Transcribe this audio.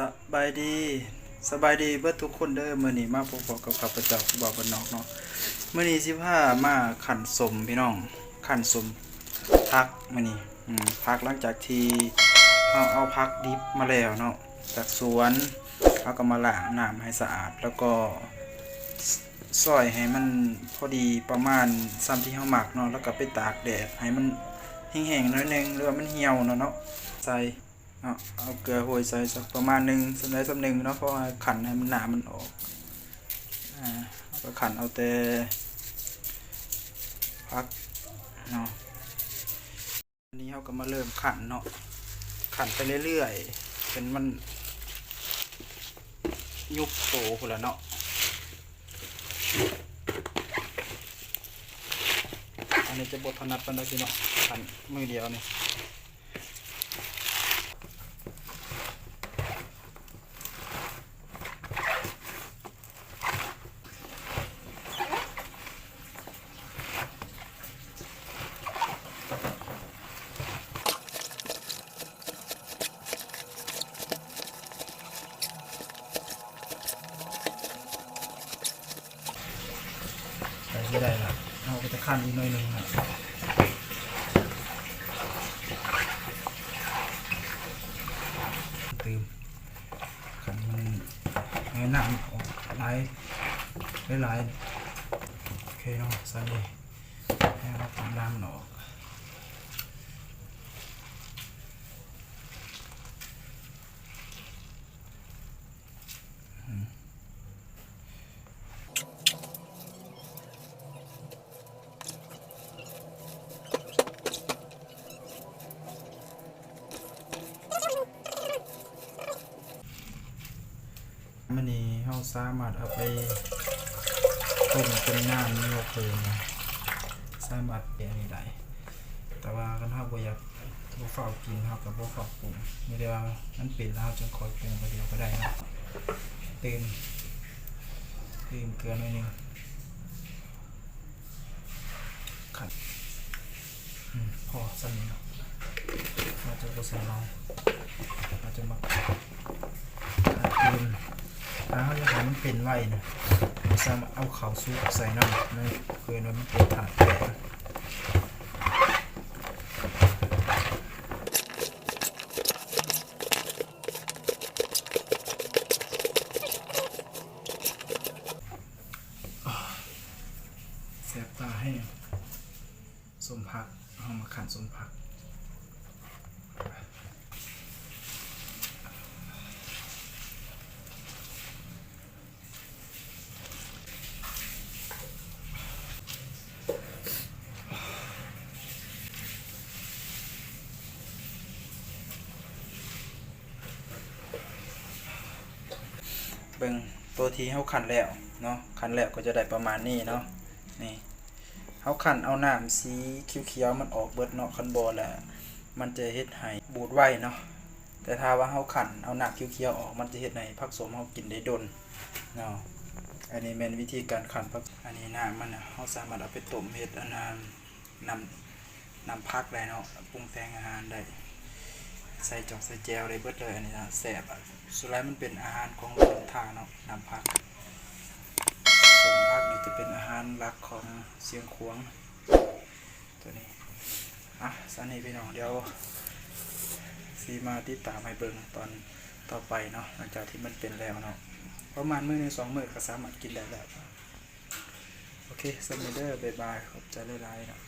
สบายดีสบายดีเบิดทุกคนเด้อมื้อนี้มาพบกับข้าพเจ้าผู้บ่าวบ้านนอกเนาะมื้อนี้สิพามาขันสมพี่น้องขันสมพักมื้อนี้พักหลังจากที่เฮาเอาพักดิบมาแล้วเนาะจากสวนเฮาก็มาล้างน้ำให้สะอาด แล้วก็ซอยให้มันพอดีประมาณซ้ำที่เฮาหมักเนาะแล้วก็ไปตากแดดให้มันแห้งๆหน่อยนึงหรือว่ามันเหี่ยวเนาะเนาะใส่ เอาเกลือโรยใส่สักประมาณหนึ่งสำหรับสำหนึ่งเนาะเพราะว่าขันให้มันหนามันออกอ่าก็ขันเอาแต่พักเนาะอันนี้เขาก็มาเริ่มขันเนาะขันไปเรื่อยๆเป็นมันยุบโตคนละเนาะอันนี้จะบทถนัดปันได้สิเนาะขันมือเดียวนี่ ได้ละเอาไปจะขั้นอีกหน่อยหนึ่งครับตืมขันมันให้น้ำออกหลายหลายโอเคเนาะใส่เลยให้เราทำน้ำมันออก มันนี้เราสามารถเอาไปต้มเป็นน้ำนี่โอเคนะสามารถเปลี่ยนได้แต่ว่ากันถ้าบ่อยากบ่เฝ้ากินเรากับบ่เฝ้าปรุงไม่ได้ว่ามันเป็นแล้วจึงคอยปรุงไปเดียวก็ได้นะเติมเติมเกลือหน่อยหนึงขัดพอสั่นเนาะเราจะบ่ใส่เราเราจะมาขัดเติม ถ้าเขาจะทำ มันเป็นไว้นะสามารถเอาข้าวซุปใส่น้ำในเพื่อให้มันเป็นถาดแตกแสบตาให้สมผักเอามาขันสมผัก เบิ่งตัวที่เฮาขันแล้วเนาะขันแล้วก็จะได้ประมาณนี้เนาะนี่เฮาขันเอาน้ำสีเขียวๆมันออกเบิดเนาะคันบ่แล้วมันจะเฮ็ดให้บูดไว้เนาะแต่ถ้าว่าเฮาขันเอาหน้ำเขียวๆออกมันจะเฮ็ดให้ผักสมเฮากินได้ดนเนาะอันนี้เป็นวิธีการขันผักอันนี้น้ำมันน่ะเฮาสามารถเอาไปต้มเฮ็ดอันน้ำนำน้ำผักได้เนาะปรุงแต่งอาหารได้ ใส่จอกใส่แจวได้เบิดเลยอันนี้นะแสบอะสุดท้ายมันเป็นอาหารของคนทางเนาะน้ำผักส่วนผักนี่จะเป็นอาหารหลักของเสียงขวง ตัวนี้อะสันนี้พี่น้องเดี๋ยวสีมาติดตามให้เบิ่งตอนต่อไปเนาะหลังจากที่มันเป็นแล้วเนาะประมาณมื้อหนึงสองมื้อก็สามารถกินได้แล้วโอเคสมิเดอร์บายบายขอบใจหลายๆเนาะ